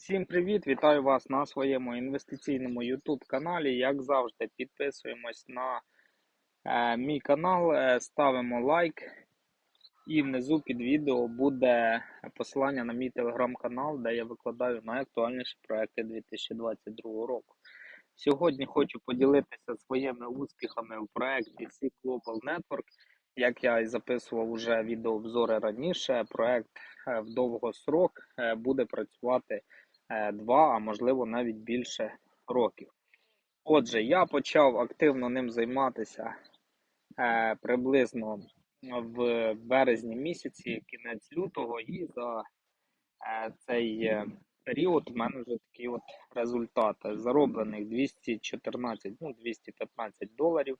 Всім привіт! Вітаю вас на своєму інвестиційному YouTube каналі. Як завжди, підписуємось на е, мій канал, е, ставимо лайк. І внизу під відео буде посилання на мій телеграм-канал, де я викладаю найактуальніші проекти 2022 року. Сьогодні хочу поділитися своїми успіхами в проєкті C Global Network. Як я і записував уже відеообзори раніше, проект е, в довгосрок е, буде працювати е, два, а можливо навіть більше років. Отже, я почав активно ним займатися е, приблизно в березні місяці, кінець лютого, і за е, цей е, період в мене вже такі от результати. Зароблених 214, ну 215 доларів.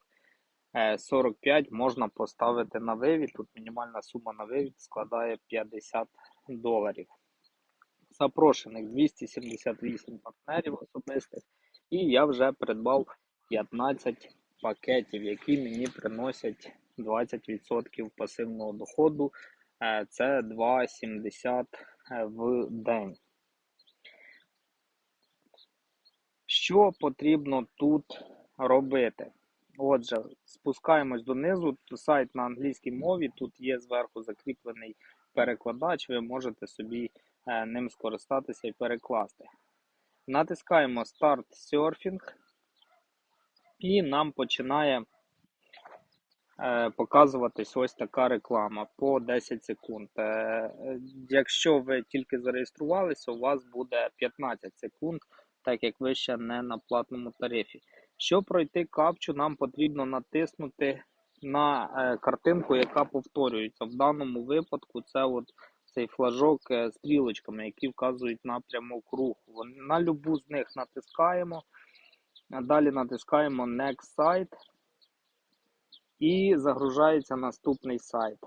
Е, 45 можна поставити на вивід. Тут мінімальна сума на вивід складає 50 доларів. Запрошених 278 партнерів особистих. І я вже придбав 15 пакетів, які мені приносять 20% пасивного доходу. Е, Це 2,70 в день. Що потрібно тут робити? Отже, спускаємось донизу. Сайт на англійській мові. Тут є зверху закріплений перекладач. Ви можете собі е, ним скористатися і перекласти. Натискаємо Start Surfing, і нам починає е, показуватись ось така реклама по 10 секунд. Е, е, Якщо ви тільки зареєструвалися, у вас буде 15 секунд, так як ви ще не на платному тарифі. Щоб пройти капчу, нам потрібно натиснути на е, картинку, яка повторюється. В даному випадку це от цей флажок е, стрілочками, які вказують напрямок руху. На любу з них натискаємо, далі натискаємо Next Site і загружається наступний сайт.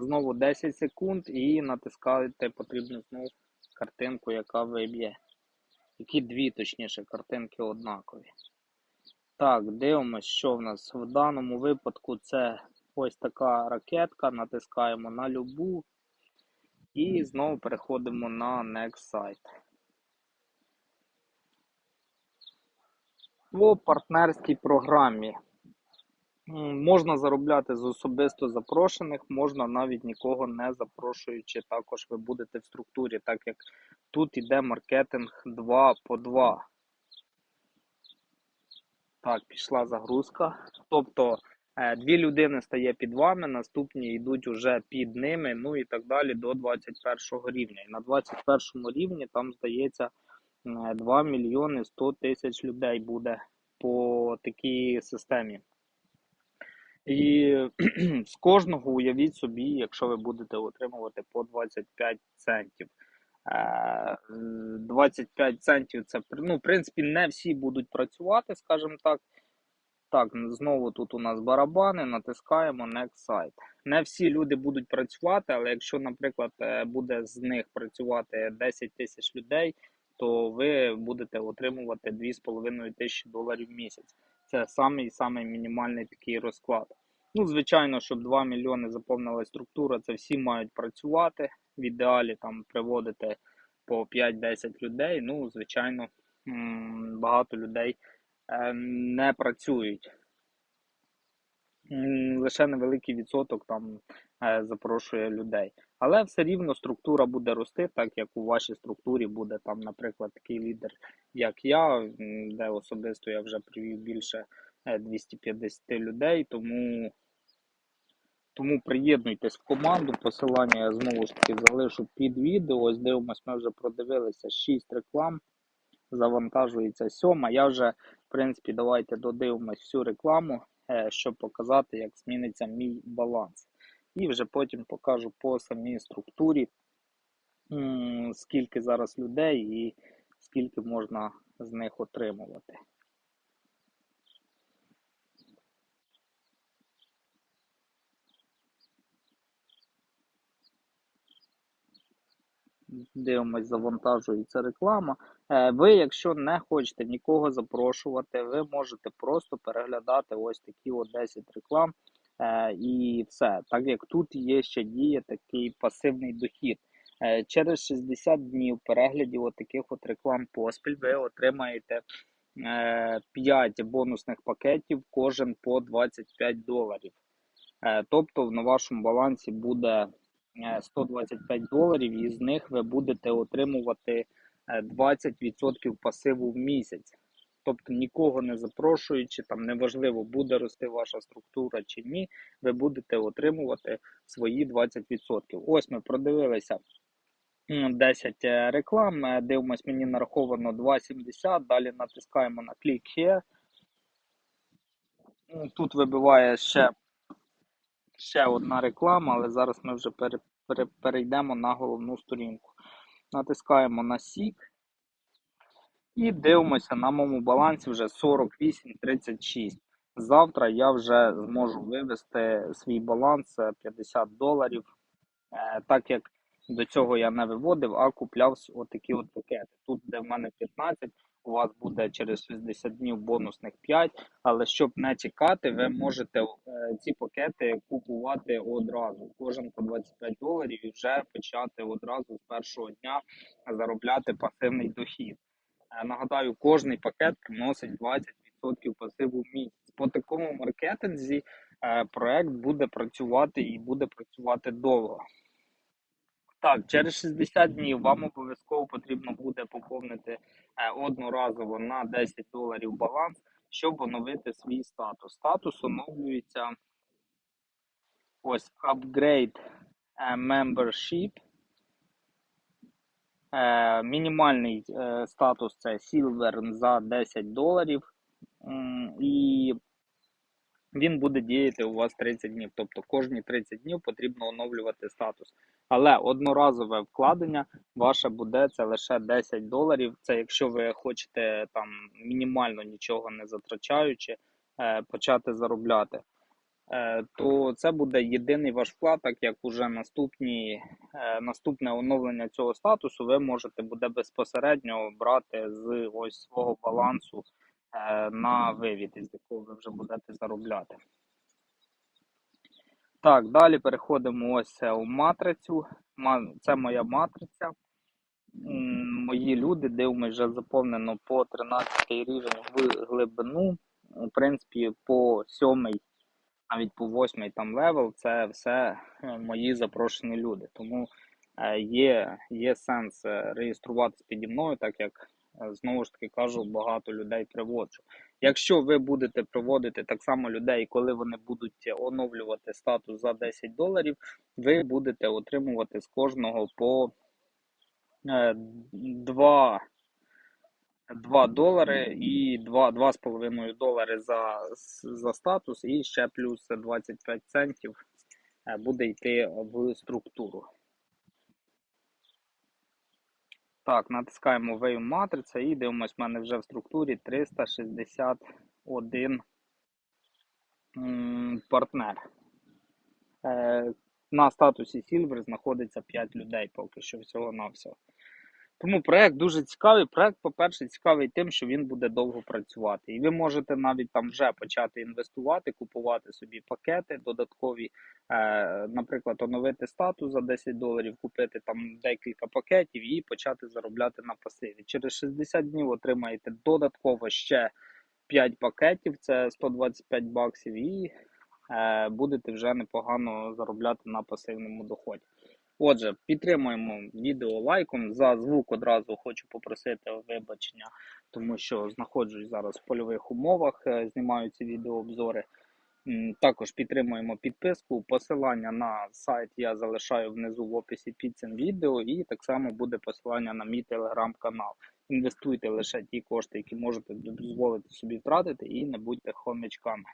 Знову 10 секунд і натискаєте потрібну знову картинку, яка виб'є. Які дві, точніше, картинки однакові. Так, дивимось, що в нас. В даному випадку це ось така ракетка. Натискаємо на любу. І знову переходимо на Next Site. По партнерській програмі. Можна заробляти з особисто запрошених, можна навіть нікого не запрошуючи. Також ви будете в структурі, так як тут іде маркетинг 2 по 2. Так, пішла загрузка. Тобто дві людини стає під вами, наступні йдуть уже під ними, ну і так далі до 21 рівня. І на 21 рівні там здається е, 2 мільйони 100 тисяч людей буде по такій системі. І з кожного уявіть собі, якщо ви будете отримувати по 25 центів. Е, 25 центів це ну, в принципі не всі будуть працювати, скажімо так. Так, знову тут у нас барабани, натискаємо Next Site. Не всі люди будуть працювати, але якщо, наприклад, е, буде з них працювати 10 тисяч людей, то ви будете отримувати 2,5 тисячі доларів в місяць. Це самий самий мінімальний такий розклад. Ну, звичайно, щоб 2 мільйони заповнила структура, це всі мають працювати. В ідеалі там приводити по 5-10 людей. Ну, звичайно, багато людей не працюють. Лише невеликий відсоток там е, запрошує людей. Але все рівно структура буде рости, так як у вашій структурі буде там, наприклад, такий лідер, як я, де особисто я вже привів більше е, 250 людей, тому, тому приєднуйтесь в команду. Посилання я знову ж таки залишу під відео. Ось дивимось, ми вже продивилися 6 реклам. Завантажується сьома. Я вже, принципі, давайте додивимось всю рекламу, е, щоб показати, як зміниться мій баланс. І вже потім покажу по самій структурі, скільки зараз людей і скільки можна з них отримувати. Дивимось, завантажується реклама. Е, Ви, якщо не хочете нікого запрошувати, ви можете просто переглядати ось такі от 10 реклам е, і все. Так як тут є ще діє такий пасивний дохід. Е, Через 60 днів переглядів отаких от реклам поспіль ви отримаєте е, 5 бонусних пакетів, кожен по 25 доларів. Тобто на вашому балансі буде 125 доларів, і з них ви будете отримувати е, 20% пасиву в місяць. Тобто нікого не запрошуючи, там неважливо, буде рости ваша структура чи ні, ви будете отримувати свої 20%. Ось ми продивилися 10 е, реклам, е, дивимось, мені нараховано 2,70, далі натискаємо на Click Here. Тут вибиває ще, ще одна реклама, але зараз ми вже пере, пере, перейдемо на головну сторінку. Натискаємо на Seek. І дивимося на моєму балансі вже 48,36. Завтра я вже зможу вивести свій баланс е, 50 доларів. Е, Так як до цього я не виводив, а купляв отакі от пакети. Тут, де в мене 15, у вас буде через 60 днів бонусних 5. Але щоб не чекати, ви можете е, ці пакети купувати одразу. Кожен по 25 доларів і вже почати одразу з першого дня заробляти пасивний дохід. Е, Нагадаю, кожний пакет приносить 20% пасиву в місяць. По такому маркетинзі е, проект буде працювати і буде працювати довго. Так, через 60 днів вам обов'язково потрібно буде поповнити е, одноразово на 10 доларів баланс, щоб оновити свій статус. Статус оновлюється ось Upgrade е, Membership. Е, Мінімальний статус це Silver за 10 доларів. І він буде діяти у вас 30 днів. Тобто кожні 30 днів потрібно оновлювати статус. Але одноразове вкладення ваше буде це лише 10 доларів. Це якщо ви хочете там мінімально нічого не затрачаючи, е, почати заробляти. Е, То це буде єдиний ваш вклад, так як уже наступні, е, наступне оновлення цього статусу ви можете буде безпосередньо брати з ось свого балансу на вивід, із якого ви вже будете заробляти. Так, далі переходимо ось е, у матрицю. Це моя матриця. Мої люди, дивимось, вже заповнено по 13 рівень в глибину. В принципі, по 7, навіть по 8 там левел, це все е, мої запрошені люди. Тому е, є, є сенс е, реєструватися піді мною, так як е, знову ж таки кажу, багато людей приводжу. Якщо ви будете приводити так само людей, коли вони будуть оновлювати статус за 10 доларів, ви будете отримувати з кожного по 2, 2 долари і 2, 2,5 долари за, за статус, і ще плюс 25 центів е, буде йти в структуру. Так, натискаємо Wave матриця і дивимось, в мене вже в структурі 361 партнер. Е, На статусі Silver знаходиться 5 людей поки що всього-навсього. Тому проект дуже цікавий. Проект, по-перше, цікавий тим, що він буде довго працювати. І ви можете навіть там вже почати інвестувати, купувати собі пакети додаткові, е, наприклад, оновити статус за 10 доларів, купити там декілька пакетів і почати заробляти на пасиві. Через 60 днів отримаєте додатково ще 5 пакетів, це 125 баксів, і е, будете вже непогано заробляти на пасивному доході. Отже, підтримуємо відео лайком. За звук одразу хочу попросити вибачення, тому що знаходжусь зараз в польових умовах, е, знімаю ці відеообзори. Також підтримуємо підписку. Посилання на сайт я залишаю внизу в описі під цим відео, і так само буде посилання на мій телеграм-канал. Інвестуйте лише ті кошти, які можете дозволити собі втратити, і не будьте хомячками.